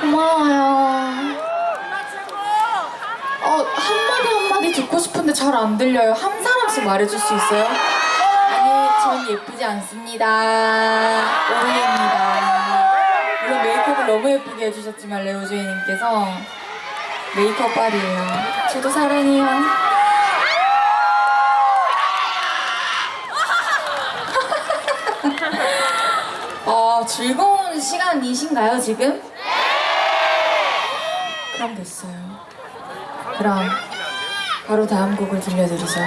고마워요. 어, 한마디 한마디 듣고 싶은데 잘 안 들려요. 한 사람씩 말해줄 수 있어요? 아니, 전 예쁘지 않습니다. 오해입니다. 물론 메이크업을 너무 예쁘게 해주셨지만, 레오조이님께서 메이크업 빨이에요. 저도 사랑해요. 어, 즐거운 시간이신가요, 지금? 네! 그럼 됐어요. 그럼 바로 다음 곡을 들려드리죠.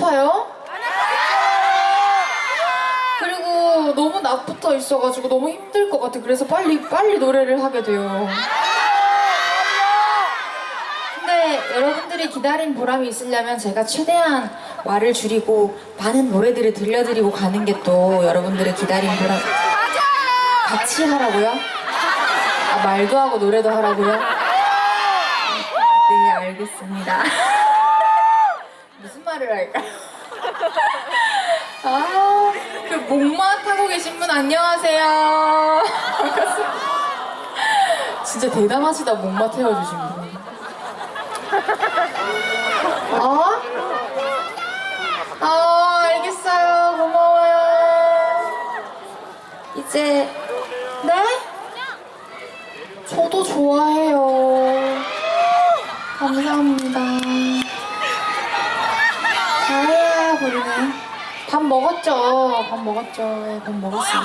아파요? 그리고 너무 낮부터 있어가지고 너무 힘들 것 같아. 그래서 빨리 빨리 노래를 하게 돼요. 근데 여러분들이 기다린 보람이 있으려면 제가 최대한 말을 줄이고 많은 노래들을 들려드리고 가는 게 또 여러분들의 기다린 보람. 같이 하라고요? 아, 말도 하고 노래도 하라고요? 네, 알겠습니다. 말을 할까요? 아, 그 목마 타고 계신 분 안녕하세요. 진짜 대단하시다, 목마 태워주신 분. 어? 아, 알겠어요. 고마워요. 이제, 네? 저도 좋아해요. 감사합니다. 잘해야 부르네. 밥 먹었죠. 밥 먹었죠. 네, 밥 먹었어요.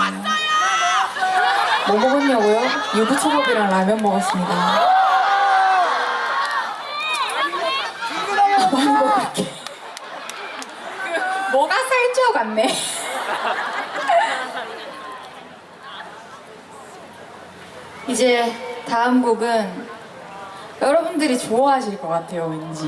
뭐 먹었냐고요? 유부초밥이랑 라면 먹었습니다. 그렇게. 뭐가 살쪄 같네. 이제 다음 곡은 여러분들이 좋아하실 것 같아요, 왠지.